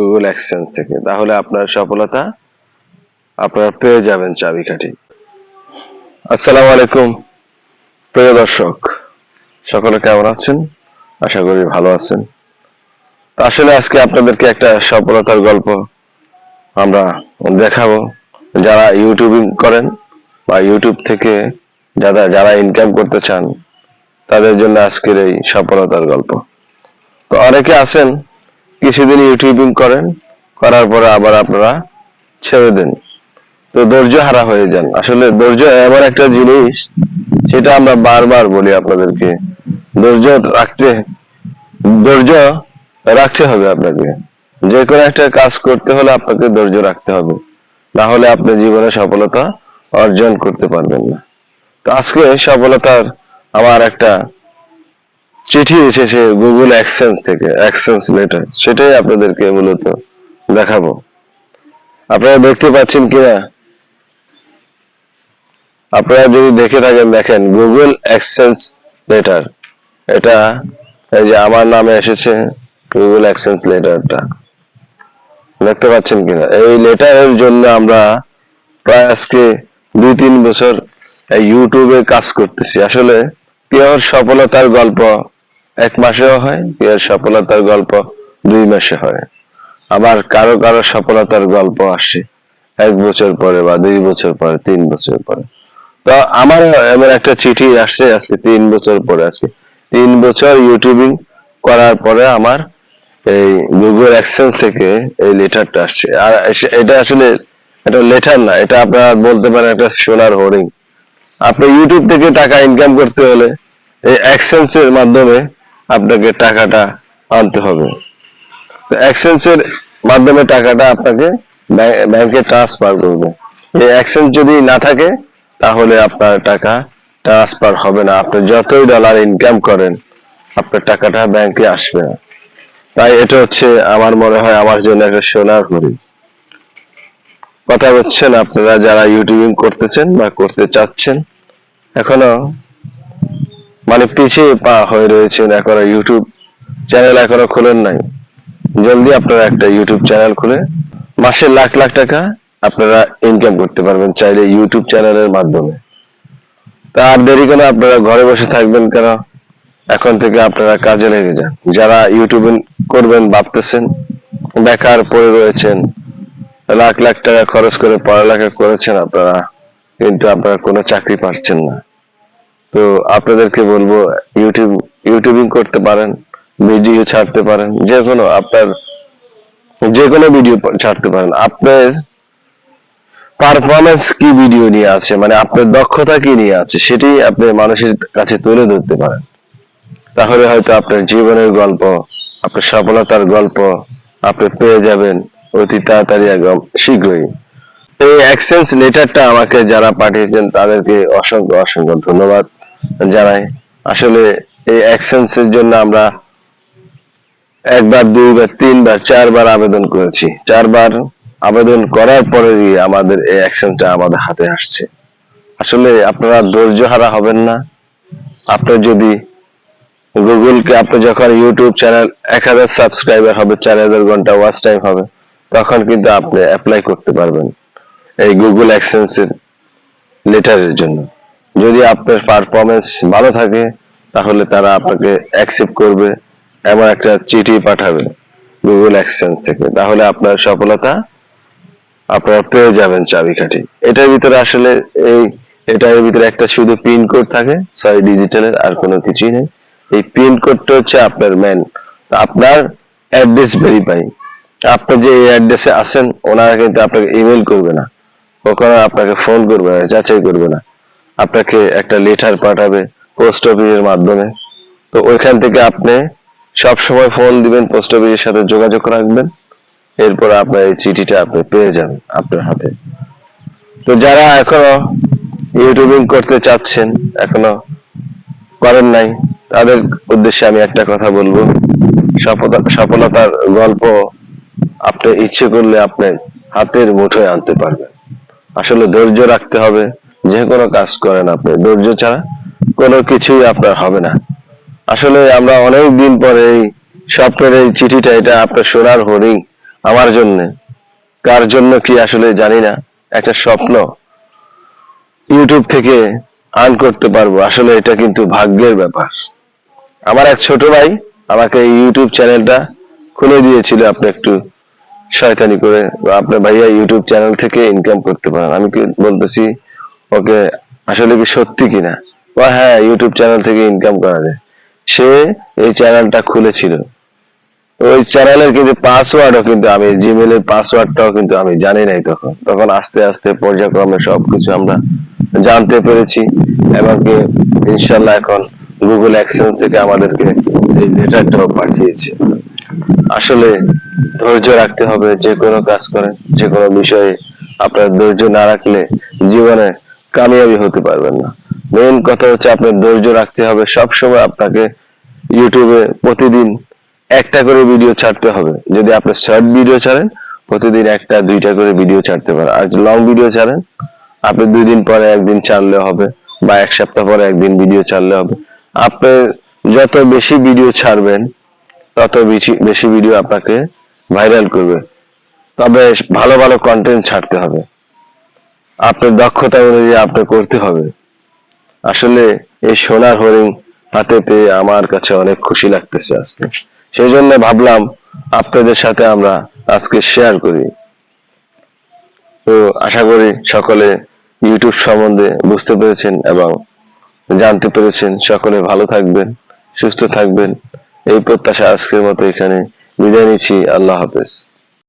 Google exchange থেকে। তাহলে আপনার সফলতা আপনারা পেয়ে যাবেন চাবিকাঠি। আসসালামু আলাইকুম, প্রিয় দর্শক। সকলে কেমন আছেন? আশা করি ভালো আছেন। তো আসলে আজকে আপনাদেরকে একটা সফলতার গল্প আমরা দেখাবো। যারা ইউটিউবিং করেন বা ইউটিউব থেকে যারা যারা ইনকাম করতে চান, তাদের জন্য আজকের এই সফলতার গল্প। তো অনেকে আছেন কিছুদিন ইউটিউবিং করেন, করার পরে আবার আপনারা ছেড়ে দেন। তো ধৈর্য হারা হয়ে যান। আসলে ধৈর্য এমন একটা জিনিস, সেটা আমরা বারবার বলি আপনাদেরকে। ধৈর্য রাখতে ধৈর্য রাখতে হবে আপনাকে। যে কোনো একটা কাজ করতে হলে আপনাকে ধৈর্য রাখতে হবে। না হলে আপনি জীবনে সফলতা অর্জন করতে পারবেন না। তো আজকে সফলতার আমার একটা চিঠি এসেছে গুগল অ্যাক্সেন্স থেকে অ্যাক্সেন্স লেটার সেটাই আপনাদেরকে মূলত দেখাবো। আপনারা দেখতে পাচ্ছেন কিনা? আপনারা যদি দেখে থাকেন, দেখেন গুগল অ্যাক্সেন্স লেটার এটা এই যে আমার নামে এসেছে গুগল অ্যাক্সেন্স লেটারটা দেখতে পাচ্ছেন কিনা? এই লেটারের জন্য আমরা প্রায় আজকে দুই তিন বছর ইউটিউবে কাজ করতেছি। আসলে পিওর সফলতার গল্প এক মাসেও হয় পিওর সফলতার গল্প দুই মাসে হয়। আবার কারও কারও সফলতার গল্প আসে, এক বছর পরে বা দুই বছর পরে, তিন বছর পরে। তো আমার এমন একটা চিঠি আসছে আজকে, তিন বছর পরে আজকে। তিন বছর ইউটিউবিং করার পরে আমার এই গুগল অ্যাক্সেন্স থেকে এই লেটারটা আসছে। আর এটা আসলে এটা লেটার না, এটা আপনারা বলতে পারেন একটা সোনার হরিং আপনি ইউটিউব থেকে টাকা ইনকাম করতে হলে এই অ্যাক্সেন্স এর মাধ্যমে আপনাকে টাকাটা আনতে হবে। এর মাধ্যমে টাকাটা আপনাকে ব্যাং- ব্যাংকে ট্রান্সফার করবে। এই অ্যাক্সেন্স যদি না থাকে, তাহলে আপনার টাকা ট্রান্সফার হবে না। আপনি যতই ডলার ইনকাম করেন, আপনার টাকাটা ব্যাংকে আসবে না। তাই এটা হচ্ছে আমার মনে হয় আমার জন্য একটা সোনার হরিণ কথা বলছেন আপনারা যারা ইউটিউবিং করতেছেন বা করতে চাচ্ছেন, এখনও মানে পিছিয়ে পা হয়ে রয়েছেন এখনও ইউটিউব চ্যানেল এখনও খোলেন নাই। জলদি আপনারা একটা ইউটিউব চ্যানেল খুলে, মাসে লাখ লাখ টাকা আপনারা ইনকাম করতে পারবেন চাইলে ইউটিউব চ্যানেলের মাধ্যমে। তা আর দেরি কেন আপনারা ঘরে বসে থাকবেন কেন? এখন থেকে আপনারা কাজে লেগে যান। যারা ইউটিউবে করবেন, ভাবতেছেন, বেকার পড়ে রয়েছেন, লাখ লাখ টাকা খরচ করে পড়ালেখা করেছেন আপনারা, কিন্তু আপনারা কোনো চাকরি পাচ্ছেন না। তো আপনাদেরকে বলব ইউটিউব ইউটিউবিং করতে পারেন ভিডিও ছাড়তে পারেন, যে কোনো আপনার, যে কোনো ভিডিও ছাড়তে পারেন। আপনার পারফরমেন্স কি ভিডিও নিয়ে আছে মানে আপনার দক্ষতা কি নিয়ে আছে, সেটি আপনি মানুষের কাছে তুলে ধরতে পারেন। তাহলে হয়তো আপনার জীবনের গল্প, আপনার সফলতার গল্প, আপনি পেয়ে যাবেন অতি তাড়াতাড়ি শীঘ্রই। এই অ্যাক্সেন্স লেটারটা আমাকে যারা পাঠিয়েছেন, তাদেরকে অসংখ্য অসংখ্য ধন্যবাদ। জানাই আসলে এই অ্যাক্সেন্সের জন্য আমরা একবার, দুইবার, তিনবার, চারবার আবেদন করেছি। চারবার আবেদন করার পরে আমাদের এই অ্যাকশনটা আমাদের হাতে আসছে। আসলে আপনারা ধৈর্য হারা হবেন না। আপনি যদি গুগলকে, আপনি যখন ইউটিউব চ্যানেল, এক হাজার সাবস্ক্রাইবার হবে, চার হাজার ঘণ্টা ওয়াচ টাইম হবে, তখন কিন্তু আপনি অ্যাপ্লাই করতে পারবেন এই গুগল অ্যাক্সেন্সের লেটারের জন্য। যদি আপনার পারফরমেন্স ভালো থাকে, তাহলে তারা আপনাকে অ্যাকসেপ্ট করবে, এমন একটা চিঠি পাঠাবে গুগল অ্যাক্সেন্স থেকে। তাহলে আপনার সফলতা আপনারা পেয়ে যাবেন চাবিকাঠি। এটার ভিতরে আসলে এই, এটার ভিতরে একটা শুধু পিন কোড থাকে, ছয় ডিজিটালের আর কোনো কিছুই নেই। এই পিন কোডটা হচ্ছে আপনার মেন আপনার অ্যাড্রেস ভেরিফাই আপনি যে এই অ্যাড্রেসে আছেন, ওনারা কিন্তু আপনাকে ইমেল করবে না। কখনো আপনাকে ফোন করবে না, যাচাই করবে না। আপনাকে একটা লেটার পাঠাবে পোস্ট অফিসের মাধ্যমে। তো ওইখান থেকে আপনি সব সময় ফোন দিবেন পোস্ট অফিসের সাথে যোগাযোগ রাখবেন। এরপর আপনার এই চিঠিটা আপনি পেয়ে যান আপনার হাতে। তো যারা এখনও ইউটিউবিং করতে চাচ্ছেন, এখনও করেন নাই, তাদের উদ্দেশ্যে আমি একটা কথা বলব। সফলতা, সফলতার গল্প আপনি ইচ্ছে করলে আপনি হাতের মুঠোয় আনতে পারবেন। আসলে ধৈর্য রাখতে হবে যে কোনো কাজ করেন আপনি, ধৈর্য ছাড়া কোনো কিছুই আপনার হবে না। আসলে আমরা অনেক দিন পরে এই স্বপ্নের এই চিঠিটা, এটা আপনার সোনার হরিং আমার জন্য। কার জন্য কি আসলে জানি না, একটা স্বপ্ন ইউটিউব থেকে আর্ন করতে পারব, আসলে এটা কিন্তু ভাগ্যের ব্যাপার। আমার এক ছোট ভাই আমাকে ইউটিউব চ্যানেলটা খুলে দিয়েছিল, আপনি একটু শয়তানি করে আপনার ভাইয়া ইউটিউব চ্যানেল থেকে ইনকাম করতে পারেন। আমি কি বলতেছি ওকে আসলে কি সত্যি কিনা? ও হ্যাঁ ইউটিউব চ্যানেল থেকে ইনকাম করা যায়। সে এই চ্যানেলটা খুলেছিল। ওই চ্যানেলের কিন্তু পাসওয়ার্ডও কিন্তু আমি জিমেলের পাসওয়ার্ডটাও কিন্তু আমি জানি নাই তখন। তখন আস্তে আস্তে পর্যায়ক্রমে সবকিছু আমরা জানতে পেরেছি। এবং ইনশাল্লাহ এখন গুগল অ্যাক্সেন্স থেকে আমাদেরকে এই লেটারটাও পাঠিয়েছে। আসলে ধৈর্য রাখতে হবে, যে কোনো কাজ করেন, যে কোনো বিষয়ে আপনার ধৈর্য না রাখলে জীবনে কামিয়াবি হতে পারবেন না। মেন কথা হচ্ছে আপনার ধৈর্য রাখতে হবে। সব সময় আপনাকে ইউটিউবে প্রতিদিন একটা করে ভিডিও ছাড়তে হবে। যদি আপনি শর্ট ভিডিও ছাড়েন, প্রতিদিন একটা, দুইটা করে ভিডিও ছাড়তে পারেন। আর লং ভিডিও ছাড়েন, আপনি দুই দিন পরে একদিন ছাড়লে হবে বা এক সপ্তাহ পরে একদিন ভিডিও ছাড়লে হবে। আপনি যত বেশি ভিডিও ছাড়বেন, তত বেশি বেশি ভিডিও আপনাকে ভাইরাল করবে। তবে ভালো ভালো কন্টেন্ট ছাড়তে হবে। আপনার দক্ষতা অনুযায়ী আপনি করতে হবে। আসলে এই সোনার হরিণ হাতে পেয়ে আমার কাছে অনেক খুশি লাগতেছে আজকে। সেই জন্য ভাবলাম আপনাদের সাথে আমরা আজকে শেয়ার করি। তো আশা করি সকলে ইউটিউব সম্বন্ধে বুঝতে পেরেছেন এবং জানতে পেরেছেন। সকলে ভালো থাকবেন, সুস্থ থাকবেন। এই প্রত্যাশা আজকের মতো এখানে বিদায় নিচ্ছি। আল্লাহ হাফেজ।